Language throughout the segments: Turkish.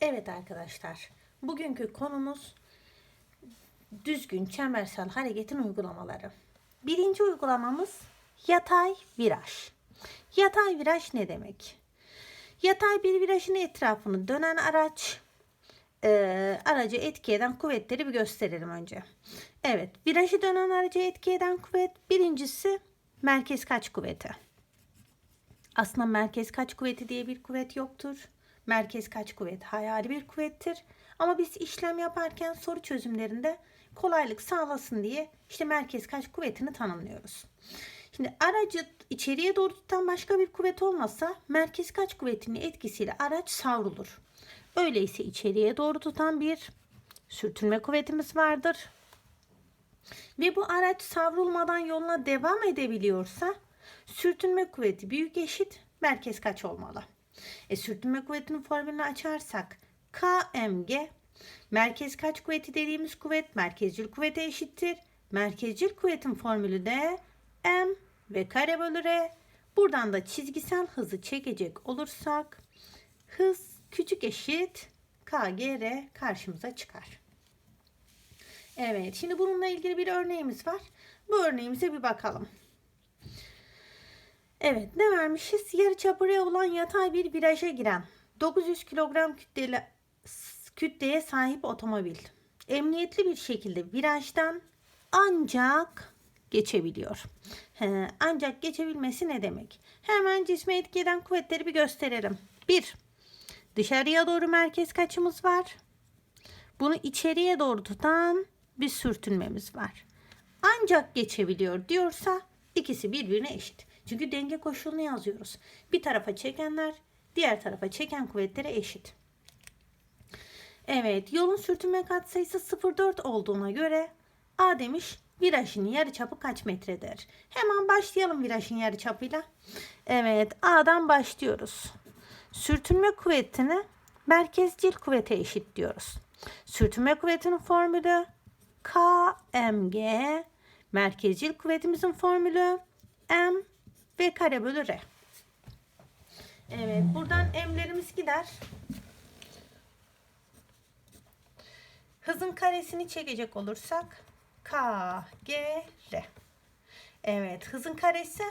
Evet arkadaşlar, bugünkü konumuz düzgün çembersel hareketin uygulamaları. Birinci uygulamamız yatay viraj. Yatay viraj ne demek? Yatay bir virajın etrafını dönen araç, e, aracı etki eden kuvvetleri bir gösterelim önce. Evet, virajı dönen aracı etki eden kuvvet birincisi merkez kaç kuvveti. Aslında merkez kaç kuvveti diye bir kuvvet yoktur. Merkez kaç kuvvet hayali bir kuvvettir. Ama biz işlem yaparken soru çözümlerinde kolaylık sağlasın diye işte merkez kaç kuvvetini tanımlıyoruz. Şimdi aracı içeriye doğru tutan başka bir kuvvet olmasa merkez kaç kuvvetinin etkisiyle araç savrulur. Öyleyse içeriye doğru tutan bir sürtünme kuvvetimiz vardır. Ve bu araç savrulmadan yoluna devam edebiliyorsa sürtünme kuvveti büyük eşit merkez kaç olmalı? E, sürtünme kuvvetinin formülünü açarsak KMG merkez kaç kuvveti dediğimiz kuvvet merkezcil kuvvete eşittir. Merkezcil kuvvetin formülü de M ve kare bölü R. Buradan da çizgisel hızı çekecek olursak hız küçük eşit KGR karşımıza çıkar. Evet şimdi bununla ilgili bir örneğimiz var. Bu örneğimize bir bakalım. Evet ne vermişiz? Yarı çapı olan yatay bir viraja giren 900 kilogram kütleli, kütleye sahip otomobil emniyetli bir şekilde virajdan ancak geçebiliyor. He, ancak geçebilmesi ne demek? Hemen cisme etki eden kuvvetleri bir gösterelim. 1. Dışarıya doğru merkez kaçımız var. Bunu içeriye doğru tutan bir sürtünmemiz var. Ancak geçebiliyor diyorsa ikisi birbirine eşit. Çünkü denge koşulunu yazıyoruz. Bir tarafa çekenler diğer tarafa çeken kuvvetlere eşit. Evet yolun sürtünme katsayısı 0,4 olduğuna göre A demiş virajın yarıçapı kaç metredir? Hemen başlayalım virajın yarıçapıyla. Evet A'dan başlıyoruz. Sürtünme kuvvetini merkezcil kuvvete eşit diyoruz. Sürtünme kuvvetinin formülü KMG. Merkezcil kuvvetimizin formülü M ve kare bölü R. Evet buradan M'lerimiz gider. Hızın karesini çekecek olursak K, G, R. Evet hızın karesi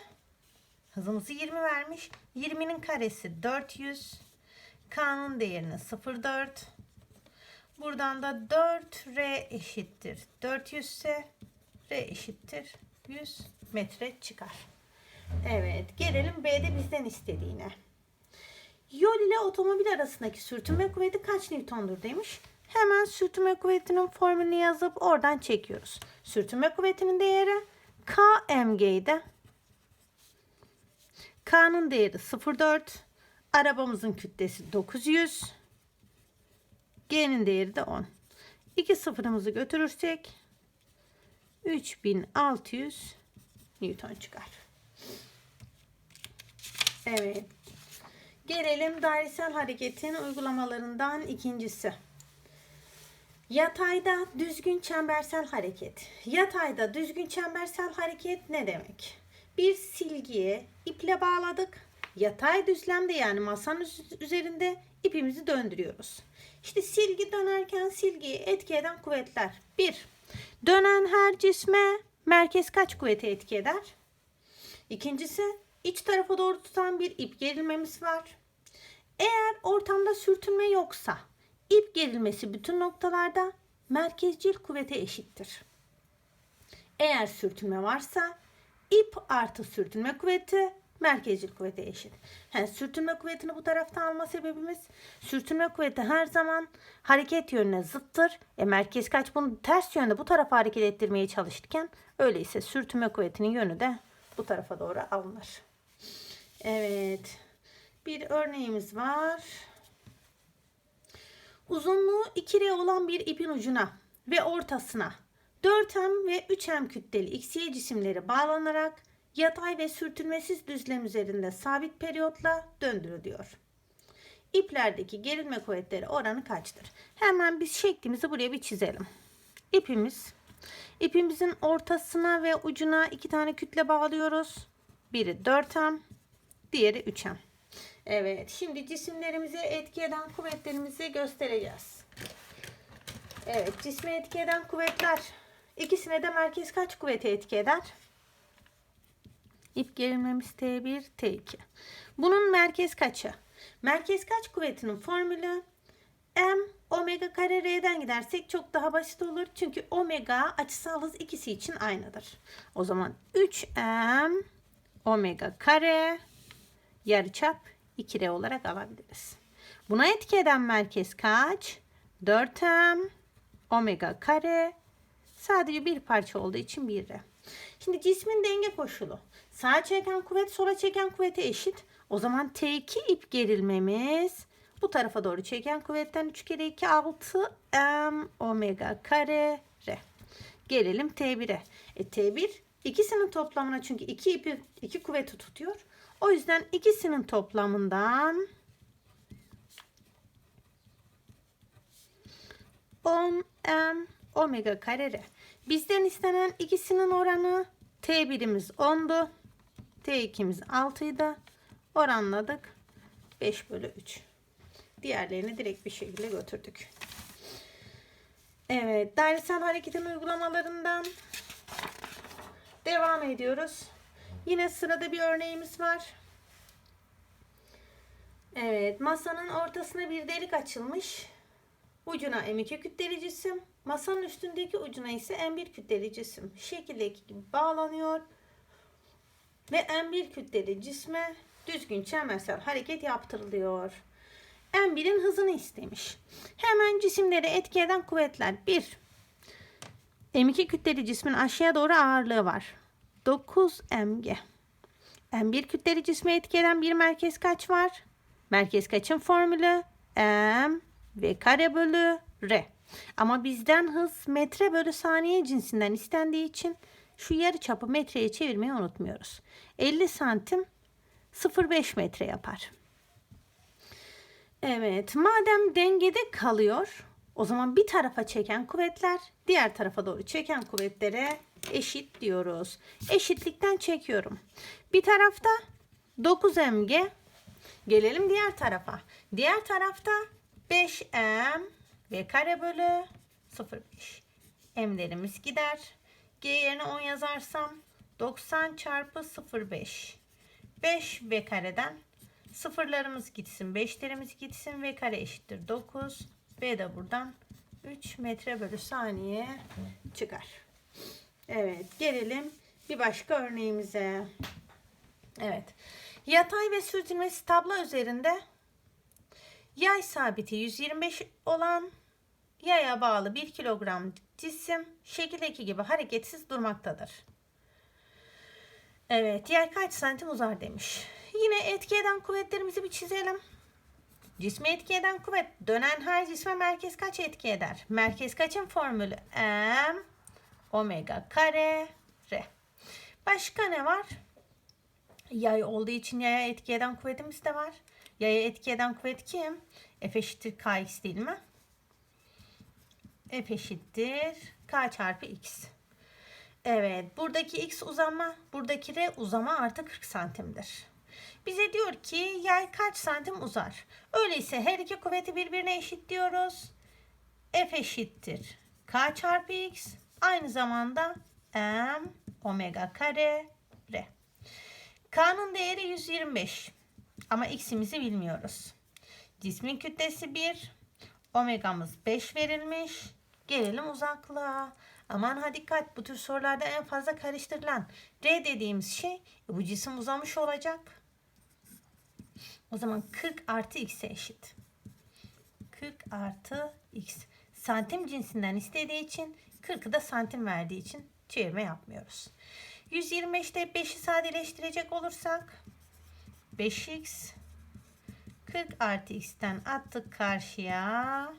hızımızı 20 vermiş. 20'nin karesi 400. K'nın değerini 0,4. Buradan da 4 R eşittir. 400 ise R eşittir 100 metre çıkar. Evet gelelim B'de bizden istediğine. Yol ile otomobil arasındaki sürtünme kuvveti kaç Newton'dur demiş. Hemen sürtünme kuvvetinin formülünü yazıp oradan çekiyoruz. Sürtünme kuvvetinin değeri KMG'de. K'nın değeri 0,4. Arabamızın kütlesi 900. G'nin değeri de 10. İki sıfırımızı götürürsek 3600 Newton çıkar. Evet. Gelelim dairesel hareketin uygulamalarından ikincisi. Yatayda düzgün çembersel hareket. Yatayda düzgün çembersel hareket ne demek? Bir silgiye iple bağladık. Yatay düzlemde yani masanın üzerinde ipimizi döndürüyoruz. İşte silgi dönerken silgiyi etki eden kuvvetler. 1. Dönen her cisme merkez kaç kuvveti etki eder? İkincisi iç tarafa doğru tutan bir ip gerilmemiz var. Eğer ortamda sürtünme yoksa ip gerilmesi bütün noktalarda merkezcil kuvvete eşittir. Eğer sürtünme varsa ip artı sürtünme kuvveti merkezcil kuvvete eşit. Yani sürtünme kuvvetini bu tarafta alma sebebimiz sürtünme kuvveti her zaman hareket yönüne zıttır. E merkez kaç bunu ters yönde bu tarafa hareket ettirmeye çalışırken öyleyse sürtünme kuvvetinin yönü de bu tarafa doğru alınır. Evet. Bir örneğimiz var. Uzunluğu 2R olan bir ipin ucuna ve ortasına 4M ve 3M kütleli XY cisimleri bağlanarak yatay ve sürtünmesiz düzlem üzerinde sabit periyotla döndürülüyor. İplerdeki gerilme kuvvetleri oranı kaçtır? Hemen biz şeklimizi buraya bir çizelim. İpimiz, ipimizin ortasına ve ucuna iki tane kütle bağlıyoruz. Biri 4M, diğeri 3M. Evet, şimdi cisimlerimize etki eden kuvvetlerimizi göstereceğiz. Evet, cisme etki eden kuvvetler. İkisine de merkez kaç kuvveti etki eder? İp gerilmemiz T1, T2. Bunun merkez kaçı? Merkez kaç kuvvetinin formülü? M omega kare R'den gidersek çok daha basit olur. Çünkü omega açısal hız ikisi için aynıdır. O zaman 3M omega kare yarıçap 2R olarak alabiliriz. Buna etki eden merkez kaç? 4M omega kare sadece bir parça olduğu için 1R. Şimdi cismin denge koşulu. Sağa çeken kuvvet sola çeken kuvvete eşit. O zaman T2 ip gerilmemiz bu tarafa doğru çeken kuvvetten 3 kere 2 6 M omega kare R. Gelelim T1'e. E, T1 ikisinin toplamına çünkü iki ipi iki kuvveti tutuyor. O yüzden ikisinin toplamından 10 M omega kare R. Bizden istenen ikisinin oranı T1'imiz 10'du. T2'miz 6'ydı. Oranladık. 5 bölü 3. Diğerlerini direkt bir şekilde götürdük. Evet. Dairesel hareketin uygulamalarından devam ediyoruz. Yine sırada bir örneğimiz var. Evet. Masanın ortasına bir delik açılmış. Ucuna M2 kütleli cisim. Masanın üstündeki ucuna ise M1 kütleli cisim. Şekildeki gibi bağlanıyor. Ve M1 kütleli cisme düzgün çembersel hareket yaptırılıyor. M1'in hızını istemiş. Hemen cisimleri etki eden kuvvetler. 1. M2 kütleli cismin aşağıya doğru ağırlığı var. 9 mg. M1 kütleli cisme etki eden bir merkez kaç var? Merkez kaçın formülü? M v kare bölü r. Ama bizden hız metre bölü saniye cinsinden istendiği için şu yarı çapı metreye çevirmeyi unutmuyoruz. 50 santim 0,5 metre yapar. Evet, madem dengede kalıyor, o zaman bir tarafa çeken kuvvetler diğer tarafa doğru çeken kuvvetlere eşit diyoruz. Eşitlikten çekiyorum. Bir tarafta 9 mg. Gelelim diğer tarafa. Diğer tarafta 5m v kare bölü 0,5. m'lerimiz gider. G yerine 10 yazarsam 90 çarpı 0,5. 5 v kareden sıfırlarımız gitsin. 5'lerimiz gitsin. V kare eşittir 9. V de buradan 3 metre bölü saniye çıkar. Evet gelelim bir başka örneğimize. Evet. Yatay ve sürtünmesi tablo üzerinde yay sabiti 125 olan yaya bağlı 1 kilogram cisim şekildeki gibi hareketsiz durmaktadır. Evet, yer kaç santim uzar demiş. Yine etki eden kuvvetlerimizi bir çizelim. Cisme etki eden kuvvet dönen her cisme merkez kaç etki eder? Merkez kaçın formülü? M omega kare R. Başka ne var? Yay olduğu için yaya etki eden kuvvetimiz de var. Yaya etki eden kuvvet kim? F eşittir kx değil mi? F eşittir k çarpı x. Evet buradaki x uzama buradaki r uzama artı 40 santimdir. Bize diyor ki yay kaç santim uzar? Öyleyse her iki kuvveti birbirine eşit diyoruz. F eşittir k çarpı x aynı zamanda m omega kare r. K'nın değeri 125 ama x'imizi bilmiyoruz. Cismin kütlesi 1, omegamız 5 verilmiş. Gelelim uzaklığa. Aman ha dikkat bu tür sorularda en fazla karıştırılan R dediğimiz şey bu cisim uzamış olacak. O zaman 40 artı x'e eşit. 40 artı x. Santim cinsinden istediği için 40'ı da santim verdiği için çevirme yapmıyoruz. 125'te 5'i sadeleştirecek olursak 5x 40 artı x'ten attık karşıya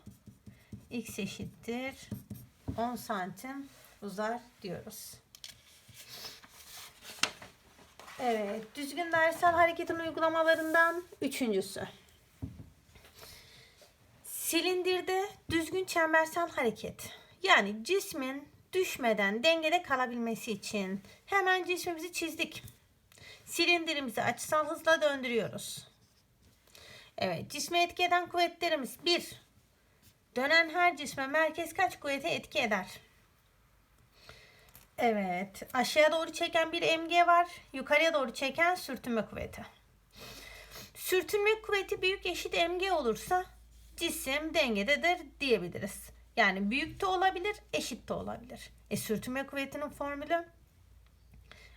x eşittir 10 santim uzar diyoruz. Evet, düzgün dairesel hareketin uygulamalarından üçüncüsü. Silindirde düzgün çembersel hareket. Yani cismin düşmeden dengede kalabilmesi için hemen cismimizi çizdik. Silindirimizi açısal hızla döndürüyoruz. Evet cisme etki eden kuvvetlerimiz 1. Dönen her cisme merkez kaç kuvvete etki eder? Evet aşağıya doğru çeken bir MG var. Yukarıya doğru çeken sürtünme kuvveti. Sürtünme kuvveti büyük eşit mg olursa cisim dengededir diyebiliriz. Yani büyük de olabilir, eşit de olabilir. E sürtünme kuvvetinin formülü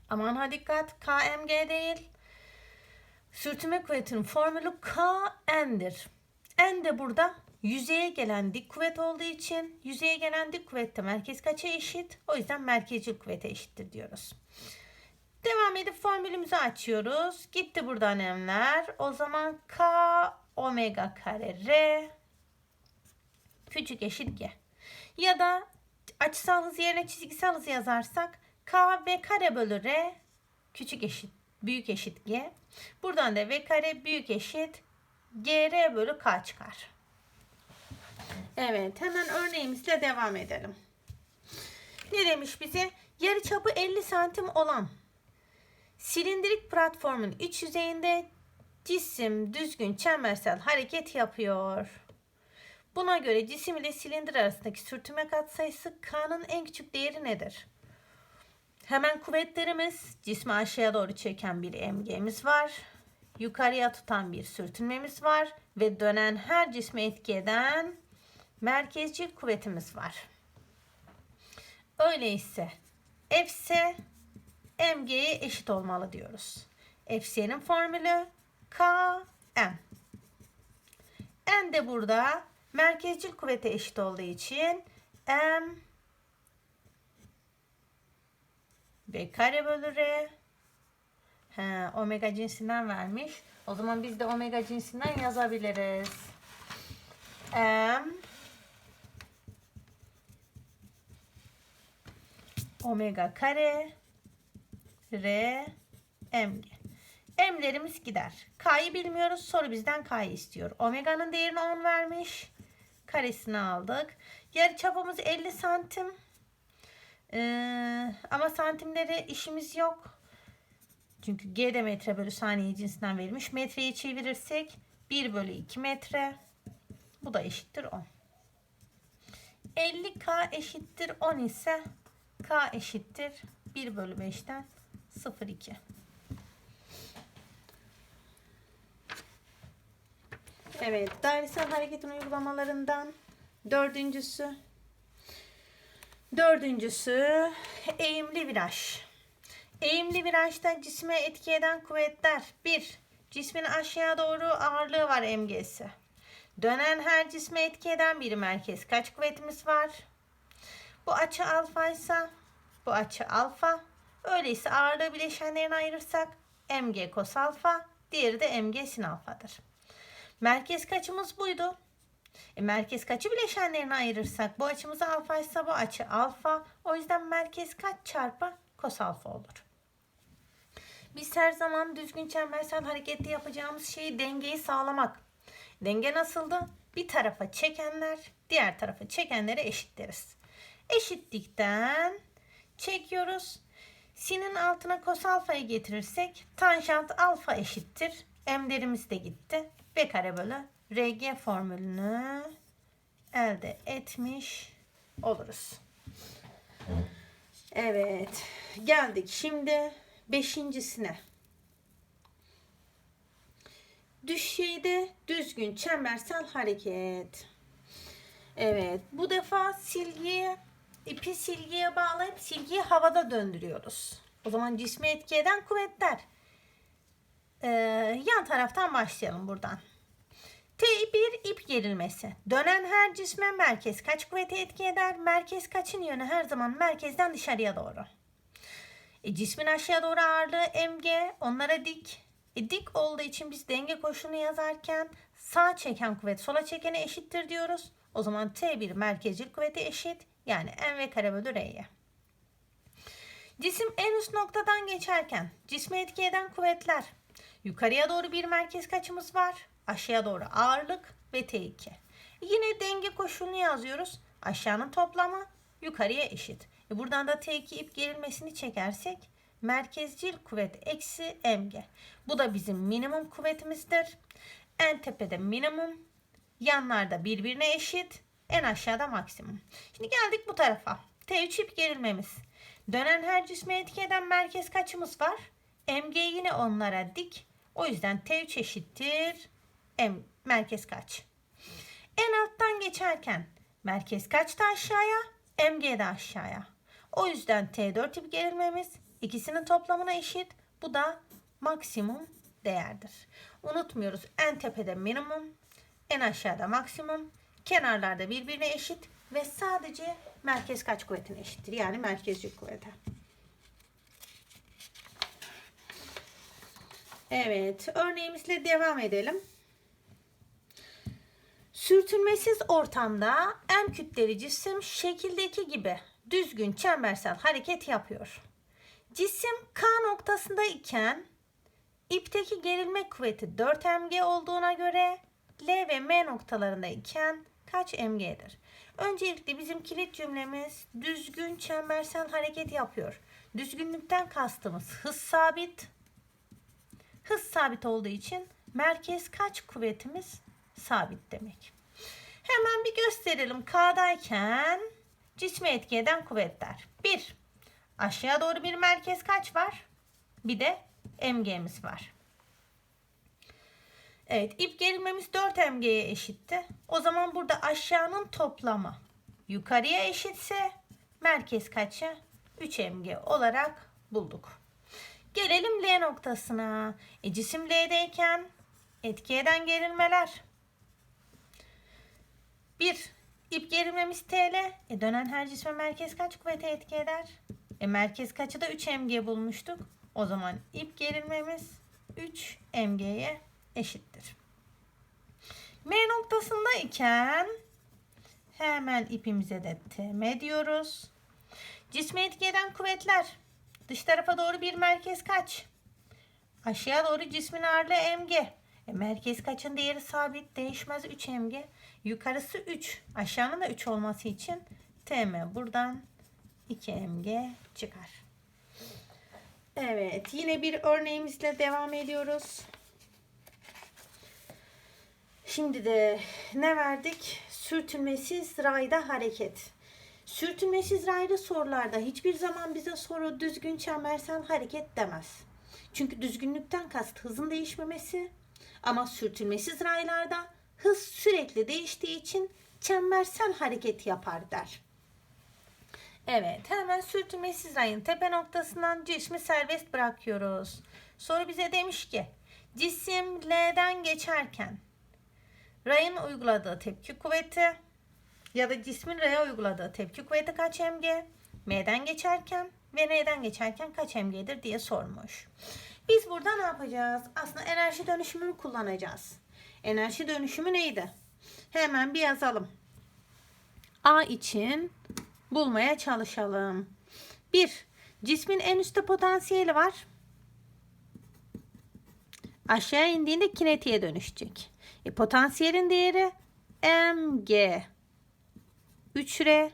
aman ha dikkat kmg değil. Sürtünme kuvvetinin formülü kn'dir. N de burada yüzeye gelen dik kuvvet olduğu için yüzeye gelen dik kuvvet de merkez kaça eşit? O yüzden merkezcil kuvvete eşittir diyoruz. Devam edip formülümüzü açıyoruz. Gitti buradan emler. O zaman K omega kare R küçük eşit G. Ya da açısal hız yerine çizgisel hız yazarsak K V kare bölü R küçük eşit büyük eşit G. Buradan da V kare büyük eşit GR bölü K çıkar. Evet hemen örneğimizle devam edelim. Ne demiş bize? Yarıçapı 50 santim olan Silindirik platformun iç yüzeyinde cisim düzgün çembersel hareket yapıyor. Buna göre cisim ile silindir arasındaki sürtünme katsayısı K'nın en küçük değeri nedir? Hemen kuvvetlerimiz cismi aşağıya doğru çeken bir MG'miz var. Yukarıya tutan bir sürtünmemiz var ve dönen her cisme etki eden merkezcil kuvvetimiz var. Öyleyse Fs mg'ye eşit olmalı diyoruz. Fc'nin formülü Km. N de burada merkezcil kuvvete eşit olduğu için M ve kare bölü R He, omega cinsinden vermiş. O zaman biz de omega cinsinden yazabiliriz. M omega kare R M. M'lerimiz gider. K'yı bilmiyoruz. Soru bizden K'yı istiyor. Omega'nın değerini 10 vermiş. Karesini aldık. Yarı çapımız 50 santim. Ee, ama santimleri işimiz yok. Çünkü G de metre bölü saniye cinsinden verilmiş. Metreyi çevirirsek 1 bölü 2 metre. Bu da eşittir 10. 50K eşittir 10 ise K eşittir 1 bölü 5'ten 0,2. Evet, dairesel hareketin uygulamalarından dördüncüsü. Dördüncüsü eğimli viraj. Eğimli virajda cisme etki eden kuvvetler. 1. Cismin aşağıya doğru ağırlığı var MG'si. Dönen her cisme etki eden bir merkez. Kaç kuvvetimiz var? Bu açı alfa ise bu açı alfa. Öyleyse ağırlığı bileşenlerine ayırırsak mg kos alfa, diğeri de mg sin alfadır. Merkez kaçımız buydu. E, merkez kaçı bileşenlerine ayırırsak bu açımız alfa ise bu açı alfa. O yüzden merkez kaç çarpı kos alfa olur. Biz her zaman düzgün çembersel harekette yapacağımız şeyi dengeyi sağlamak. Denge nasıldı? Bir tarafa çekenler diğer tarafa çekenlere eşitleriz. Eşitlikten çekiyoruz. Sin'in altına kos alfayı getirirsek tanjant alfa eşittir. M'lerimiz de gitti. B kare bölü RG formülünü elde etmiş oluruz. Evet. Geldik şimdi beşincisine. Düşeyde düzgün çembersel hareket. Evet. Bu defa silgiye ipi silgiye bağlayıp silgiyi havada döndürüyoruz. O zaman cismi etki eden kuvvetler. Ee, yan taraftan başlayalım buradan. T1 ip gerilmesi. Dönen her cisme merkez kaç kuvveti etki eder? Merkez kaçın yönü her zaman merkezden dışarıya doğru. E, cismin aşağı doğru ağırlığı mg onlara dik. E, dik olduğu için biz denge koşulunu yazarken sağ çeken kuvvet sola çekene eşittir diyoruz. O zaman T1 merkezcil kuvveti eşit. Yani mv kare bölü r'ye. Cisim en üst noktadan geçerken cisme etki eden kuvvetler. Yukarıya doğru bir merkez kaçımız var. Aşağıya doğru ağırlık ve T2. Yine denge koşulunu yazıyoruz. Aşağının toplamı yukarıya eşit. E buradan da T2 ip gerilmesini çekersek merkezcil kuvvet eksi mg. Bu da bizim minimum kuvvetimizdir. En tepede minimum, yanlarda birbirine eşit, en aşağıda maksimum. Şimdi geldik bu tarafa. T3 ip gerilmemiz. Dönen her cisme etki eden merkez kaçımız var? MG yine onlara dik. O yüzden T3 eşittir. M, merkez kaç? En alttan geçerken merkez kaçta aşağıya? MG de aşağıya. O yüzden T4 ip gerilmemiz ikisinin toplamına eşit. Bu da maksimum değerdir. Unutmuyoruz en tepede minimum, en aşağıda maksimum, kenarlarda birbirine eşit ve sadece merkez kaç kuvvetine eşittir. Yani merkez yük kuvveti. Evet, örneğimizle devam edelim. Sürtünmesiz ortamda M kütleli cisim şekildeki gibi düzgün çembersel hareket yapıyor. Cisim K noktasında iken ipteki gerilme kuvveti 4 mg olduğuna göre L ve M noktalarında iken kaç mg'dir? Öncelikle bizim kilit cümlemiz düzgün çembersel hareket yapıyor. Düzgünlükten kastımız hız sabit. Hız sabit olduğu için merkez kaç kuvvetimiz sabit demek. Hemen bir gösterelim. K'dayken cisme etki eden kuvvetler. 1. Aşağıya doğru bir merkez kaç var? Bir de MG'miz var. Evet ip gerilmemiz 4 MG'ye eşitti. O zaman burada aşağının toplamı yukarıya eşitse merkez kaçı? 3 MG olarak bulduk. Gelelim L noktasına. E, cisim L'deyken etki eden gerilmeler. 1. İp gerilmemiz TL. E, dönen her cisme merkez kaç kuvvete etki eder? E, merkez kaçı da 3 mg bulmuştuk. O zaman ip gerilmemiz 3 mg'ye eşittir. M noktasında iken hemen ipimize de TM diyoruz. Cisme etki eden kuvvetler. Dış tarafa doğru bir merkez kaç? Aşağıya doğru cismin ağırlığı mg. E, merkez kaçın değeri sabit değişmez 3 mg. Yukarısı 3. Aşağının da 3 olması için tm buradan 2 mg çıkar. Evet yine bir örneğimizle devam ediyoruz. Şimdi de ne verdik? Sürtünmesiz rayda hareket. Sürtünmesiz raylı sorularda hiçbir zaman bize soru düzgün çembersel hareket demez. Çünkü düzgünlükten kast hızın değişmemesi ama sürtünmesiz raylarda hız sürekli değiştiği için çembersel hareket yapar der. Evet hemen sürtünmesiz rayın tepe noktasından cismi serbest bırakıyoruz. Soru bize demiş ki cisim L'den geçerken rayın uyguladığı tepki kuvveti ya da cismin R'ye uyguladığı tepki kuvveti kaç mg? M'den geçerken ve N'den geçerken kaç mg'dir diye sormuş. Biz burada ne yapacağız? Aslında enerji dönüşümünü kullanacağız. Enerji dönüşümü neydi? Hemen bir yazalım. A için bulmaya çalışalım. 1. Cismin en üstte potansiyeli var. Aşağı indiğinde kinetiğe dönüşecek. E, potansiyelin değeri mg 3R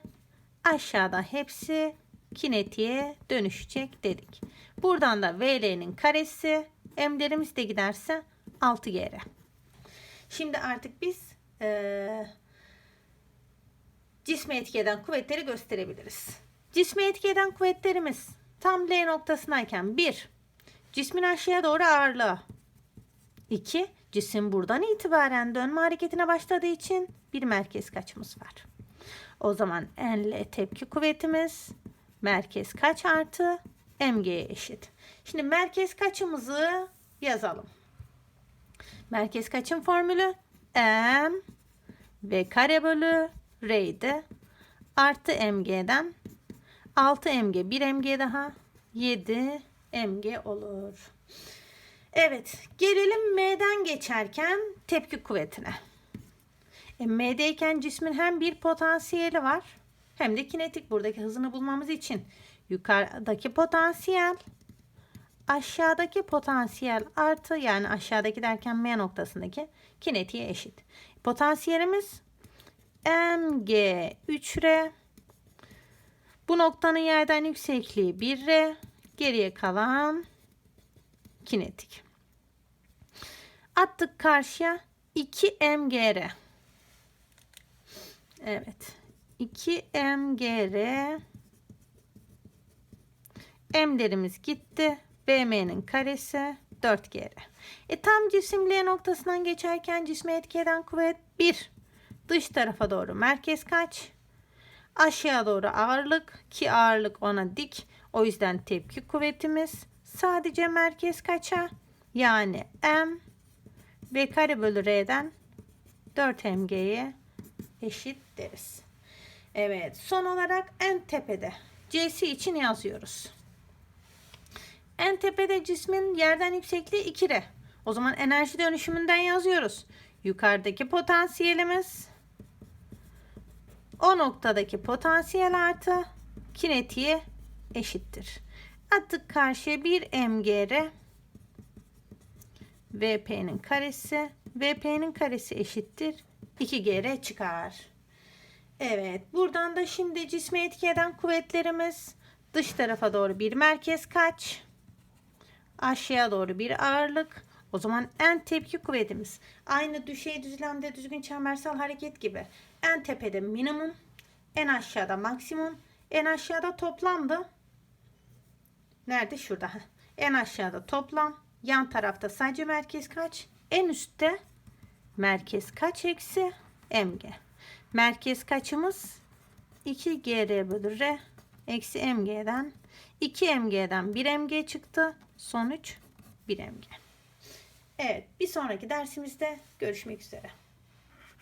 aşağıda hepsi kinetiğe dönüşecek dedik. Buradan da VL'nin karesi M'lerimiz de giderse 6G'ye. Şimdi artık biz e, cisme etki eden kuvvetleri gösterebiliriz. Cisme etki eden kuvvetlerimiz tam L noktasındayken 1. Cismin aşağıya doğru ağırlığı. 2. Cisim buradan itibaren dönme hareketine başladığı için bir merkez kaçımız var. O zaman N tepki kuvvetimiz merkez kaç artı mg'ye eşit. Şimdi merkez kaçımızı yazalım. Merkez kaçın formülü m ve kare bölü r'ydi. Artı mg'den 6 mg 1 mg daha 7 mg olur. Evet gelelim m'den geçerken tepki kuvvetine. E, M'deyken cismin hem bir potansiyeli var hem de kinetik buradaki hızını bulmamız için yukarıdaki potansiyel aşağıdaki potansiyel artı yani aşağıdaki derken M noktasındaki kinetiğe eşit. Potansiyelimiz mg 3r bu noktanın yerden yüksekliği 1r geriye kalan kinetik. Attık karşıya 2 mgr. Evet. 2 mgr. M'lerimiz gitti. BM'nin karesi 4Gr. E tam cisim L noktasından geçerken cisme etki eden kuvvet 1. Dış tarafa doğru merkez kaç? Aşağı doğru ağırlık ki ağırlık ona dik. O yüzden tepki kuvvetimiz sadece merkez kaça? Yani M v kare bölü R'den 4 mg'ye eşit deriz. Evet son olarak en tepede C'si için yazıyoruz. En tepede cismin yerden yüksekliği 2 R. O zaman enerji dönüşümünden yazıyoruz. Yukarıdaki potansiyelimiz o noktadaki potansiyel artı kinetiğe eşittir. Attık karşıya 1 mgr VP'nin karesi VP'nin karesi eşittir 2gr çıkar. Evet buradan da şimdi cisme etki eden kuvvetlerimiz dış tarafa doğru bir merkez kaç? Aşağıya doğru bir ağırlık. O zaman en tepki kuvvetimiz aynı düşey düzlemde düzgün çembersel hareket gibi. En tepede minimum, en aşağıda maksimum, en aşağıda toplamdı. Nerede? Şurada. En aşağıda toplam, yan tarafta sadece merkez kaç? En üstte merkez kaç eksi mg. Merkez kaçımız 2 gr bölü r eksi mg'den 2 mg'den 1 mg çıktı. Sonuç 1 mg. Evet bir sonraki dersimizde görüşmek üzere.